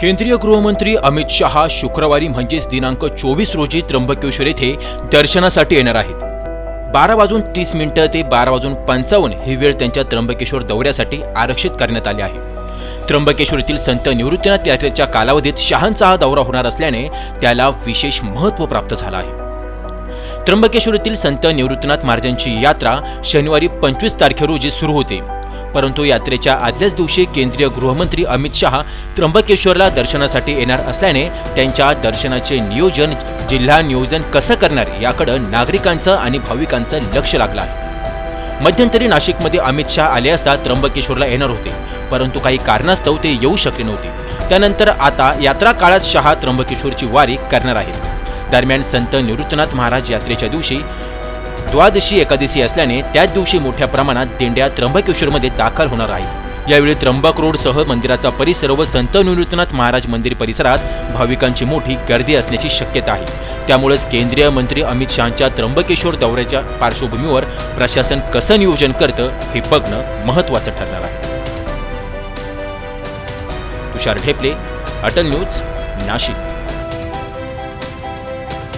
केंद्रीय गृहमंत्री अमित शहा शुक्रवारी म्हणजेच दिनांक चोवीस रोजी त्र्यंबकेश्वर येथे दर्शनासाठी येणार आहेत. बारा वाजून तीस मिनिटं ते बारा वाजून पंचावन्न ही वेळ त्यांच्या त्र्यंबकेश्वर दौऱ्यासाठी आरक्षित करण्यात आली आहे. त्र्यंबकेश्वर येथील संत निवृत्तीनाथ यात्रेच्या कालावधीत शहांचा हा दौरा होणार असल्याने त्याला विशेष महत्त्व प्राप्त झालं आहे. त्र्यंबकेश्वर येथील संत निवृत्तीनाथ महाराजांची यात्रा शनिवारी पंचवीस तारखे रोजी सुरू होते. परंतु यात्रेच्या आदल्याच दिवशी केंद्रीय गृहमंत्री अमित शहा त्र्यंबकेश्वरला दर्शनासाठी येणार असल्याने त्यांच्या दर्शनाचे नियोजन जिल्हा नियोजन कसं करणार याकडं नागरिकांचं आणि भाविकांचं लक्ष लागलं. आहे मध्यंतरी नाशिकमध्ये अमित शहा आले असता त्र्यंबकेश्वरला येणार होते परंतु काही कारणास्तव ते येऊ शकले नव्हते. त्यानंतर आता यात्रा काळात शहा त्र्यंबकेश्वरची वारी करणार आहेत. दरम्यान संत निवृत्तनाथ महाराज यात्रेच्या दिवशी द्वादशी एकादशी असल्याने त्याच दिवशी मोठ्या प्रमाणात दिंड्या त्र्यंबकेश्वरमध्ये दाखल होणार आहेत. यावेळी त्र्यंबक रोडसह मंदिराचा परिसर व संत निवृत्तनाथ महाराज मंदिर परिसरात भाविकांची मोठी गर्दी असण्याची शक्यता आहे. त्यामुळेच केंद्रीय मंत्री अमित शहांच्या त्र्यंबकेश्वर दौऱ्याच्या पार्श्वभूमीवर प्रशासन कसं नियोजन करतं हे बघणं महत्त्वाचं ठरणार आहे. तुषार ढेपले अटल न्यूज नाशिक.